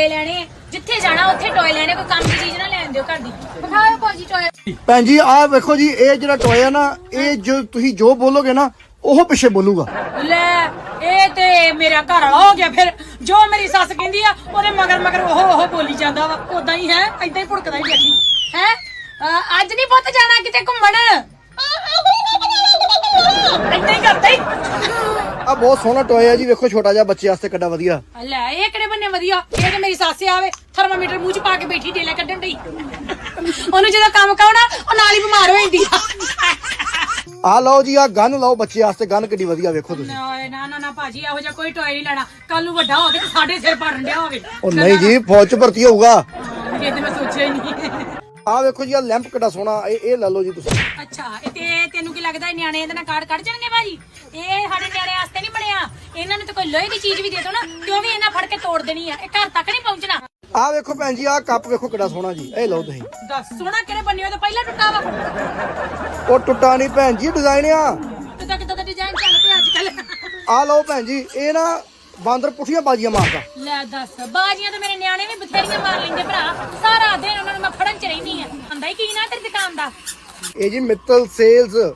ਟੋਏ ਲੈਣੇ ਜਿੱਥੇ ਜਾਣਾ ਉੱਥੇ ਟੋਏ ਲੈਣੇ ਕੋਈ ਕੰਮ ਦੀ ਚੀਜ਼ ਨਾ ਲੈਣ ਦਿਓ ਘਰ ਦੀ। ਵਿਖਾਓ ਭਾਜੀ ਟੋਏ। ਭੈਣ ਜੀ ਆਹ ਵੇਖੋ ਜੀ ਇਹ ਜਿਹੜਾ ਟੋਏ ਆ ਨਾ ਇਹ ਜੋ ਤੁਸੀਂ ਜੋ ਬੋਲੋਗੇ ਨਾ ਉਹ ਪਿੱਛੇ ਬੋਲੂਗਾ। ਲੈ ਇਹ ਤੇ ਮੇਰਾ ਘਰ ਵਾਲਾ ਹੋ ਗਿਆ ਫਿਰ। ਜੋ ਮੇਰੀ ਸੱਸ ਕਹਿੰਦੀ ਆ ਉਹਦੇ ਮਗਰ ਮਗਰ ਉਹ ਉਹ ਬੋਲੀ ਜਾਂਦਾ ਵਾ। ਉਦਾਂ ਹੀ ਹੈ ਇਦਾਂ ਹੀ ਭੁੜਕਦਾ ਹੀ ਬੈਠੀ ਹੈ? ਅੱਜ ਨਹੀਂ ਪੁੱਤ ਜਾਣਾ ਕਿਤੇ ਘੁੰਮਣ? ਇਦਾਂ ਹੀ ਕਰਦਾ ਹੀ। ਆ ਬਹੁਤ ਸੋਹਣਾ ਟੋਏ ਆ ਜੀ ਵੇਖੋ ਛੋਟਾ ਜਿਹਾ ਬੱਚੇ ਵਾਸਤੇ ਕਿੱਡਾ ਵਧੀਆ। ਲੈ ਇਹ ਕਿਹੜੇ ਬੰਨੇ ਵਧੀਆ? ਇਹ ਤੇ ਮੇਰੀ ਸੱਸ ਆਵੇ ਥਰਮਾਮੀਟਰ ਮੂੰਹ ਚ ਪਾ ਕੇ ਬੈਠੀ ਡੇਲੇ ਕੱਢਣ ਡਈ। ਉਹਨੂੰ ਜਦੋਂ ਕੰਮ ਕਾਉਣਾ ਉਹ ਨਾਲ ਹੀ ਬਿਮਾਰ ਹੋ ਜਾਂਦੀ ਆ। ਆ ਲਓ ਜੀ ਆ ਗਨ ਲਓ ਬੱਚੇ ਵਾਸਤੇ ਗਨ ਕਿੱਡੀ ਵਧੀਆ ਵੇਖੋ ਤੁਸੀਂ। ਨਾ ਨਾ ਨਾ ਭਾਜੀ ਇਹੋ ਜਿਹਾ ਕੋਈ ਟੋਏ ਨਹੀਂ ਲੈਣਾ। ਕੱਲ ਨੂੰ ਵੱਡਾ ਹੋ ਕੇ ਸਾਡੇ ਸਿਰ ਪੜਨ ਡਿਆ ਹੋਵੇ। ਉਹ ਨਹੀਂ ਜੀ ਫੌਜ ਚ ਭਰਤੀ ਹੋਊਗਾ। ਇਹ ਤੇ ਮੈਂ ਸੋਚਿਆ ਹੀ ਨਹੀਂ। ਆ ਵੇਖੋ ਜੀ ਆ ਲੈਂਪ ਕਿੱਡਾ ਸੋਹਣਾ ਇਹ ਇਹ ਲੈ ਲਓ ਜੀ ਤੁਸੀਂ। ਅੱਛਾ ਇਹ ਤੇ ਤੈਨੂੰ ਕੀ ਲੱਗਦਾ ਇਹ ਨਿਆਣੇ ਇਹਦੇ ਨਾਲ ਕਾਰਡ ਕੱਢ ਜਾਣਗੇ ਭਾਜੀ? ਇਹ ਸਾਡੇ ਨਿਆਣੇ ਵਾਸਤੇ ਨਹੀਂ ਬਣਿਆ ਇਹਨਾਂ ਨੂੰ ਤਾਂ ਕੋਈ ਲੋਹੇ ਦੀ ਚੀਜ਼ ਵੀ ਦੇ ਦੋ ਨਾ ਤੇ ਉਹ ਵੀ ਇਹਨਾਂ ਫੜ ਕੇ ਤੋੜ ਦੇਣੀ ਆ। ਇਹ ਘਰ ਤੱਕ ਨਹੀਂ ਪਹੁੰਚਣਾ। ਆ ਵੇਖੋ ਭੈਣ ਜੀ ਆ ਕੱਪ ਵੇਖੋ ਕਿੱਡਾ ਸੋਹਣਾ ਜੀ। ਇਹ ਲਓ ਤੁਸੀਂ। ਦੱਸ ਸੋਹਣਾ ਕਿਹੜੇ ਬੰਨੇ ਉਹ ਤਾਂ ਪਹਿਲਾਂ ਟੁੱਟਾ ਵਾ। ਉਹ ਟੁੱਟਾ ਨਹੀਂ ਭੈਣ ਜੀ ਡਿਜ਼ਾਈਨ ਆ। ਕਿੱਦਾਂ ਕਿੱਦਾਂ ਦਾ ਡਿਜ਼ਾਈਨ ਚੱਲ ਪਿਆ ਅੱਜ ਕੱਲ ਆ ਲਓ ਭੈਣ ਜੀ ਇਹ ਨਾ ਬਾਂਦਰ ਪੁੱਠੀਆਂ ਬਾਜੀਆਂ ਮਾਰਦਾ। ਲੈ ਦੱਸ ਬਾਜੀਆਂ ਤਾਂ ਮੇਰੇ ਨਿਆਣੇ ਵੀ ਬਥੇਰੀਆਂ ਮਾਰ ਲੈਂਦੇ ਭਰਾ। ਸਾਰਾ ਦਿਨ ਉਹਨਾਂ ਨੂੰ ਮੈਂ ਫੜਨ ਚ ਰਹਿੰਦੀ ਆ। ਹੁੰਦਾ ਹੀ ਕੀ ਨਾ ਤੇਰੀ ਦੁਕਾਨ ਦਾ? ਇਹ ਜੀ ਮਿੱਤਲ ਸੇਲਸ